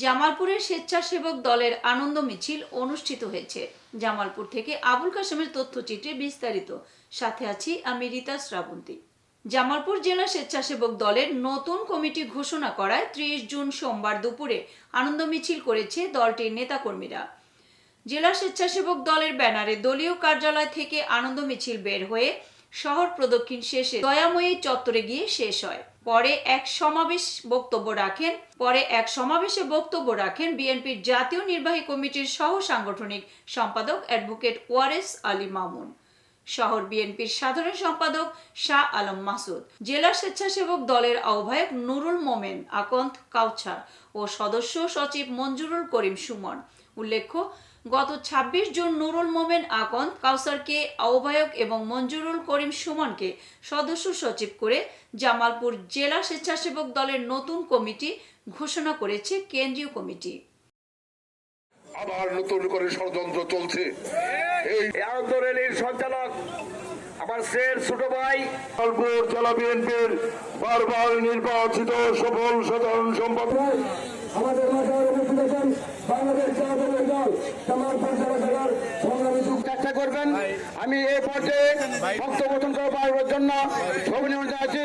জামালপুরের স্বেচ্ছাসেবক দলের আনন্দ মিছিল অনুষ্ঠিত হয়েছে। জামালপুর থেকে আবুল কাশেমের তথ্যচিত্রে বিস্তারিত। সাথে আছি আমি রীতা শ্রাবন্তী। জামালপুর জেলা স্বেচ্ছাসেবক দলের নতুন কমিটি ঘোষণা করায় ত্রিশ জুন সোমবার দুপুরে আনন্দ মিছিল করেছে দলটির নেতাকর্মীরা। জেলা স্বেচ্ছাসেবক দলের ব্যানারে দলীয় কার্যালয় থেকে আনন্দ মিছিল বের হয়ে শহর প্রদক্ষিণ শেষে দয়াময়ী চত্বরে গিয়ে শেষ হয়। পরে এক সমাবেশ বক্তব্য রাখেন, পরে এক সমাবেশে বক্তব্য রাখেন বিএনপির জাতীয় নির্বাহী কমিটির সহ সাংগঠনিক সম্পাদক অ্যাডভোকেট ওয়ারেস আলী মামুন। শহর বিএনপির সাধারণ সম্পাদক শাহ আলম মাসুদ, জেলা স্বেচ্ছাসেবক দলের আহ্বায়ক নুরুল মোমেন, আকন্দ কাউছার ও সদস্য সচিব মঞ্জুরুল করিম সুমন। উল্লেখ্য, গত ২৬ জুন নুরুল মোমেন, আকন্দ কাউসারকে আহ্বায়ক এবং মঞ্জুরুল করিম সুমনকে সদস্য সচিব করে জামালপুর জেলা স্বেচ্ছাসেবক দলের নতুন কমিটি ঘোষণা করেছে কেন্দ্রীয় কমিটি। আবার নতুন করে ষড়যন্ত্র চলছে। এই সঞ্চালক আমার শ্রের ছোট ভাই। জেলা বিএনপির বারবার নির্বাচিত সফল সাধারণ সম্পাদক। আমাদের মাঝে উপস্থিত আছেন বাংলাদেশ জাতীয় দল জামালপুর জেলা জেলার সংগ্রামী যুগ চেষ্টা করবেন। আমি এই পর্যায়ে বক্তব্য করার জন্য জানাচ্ছি।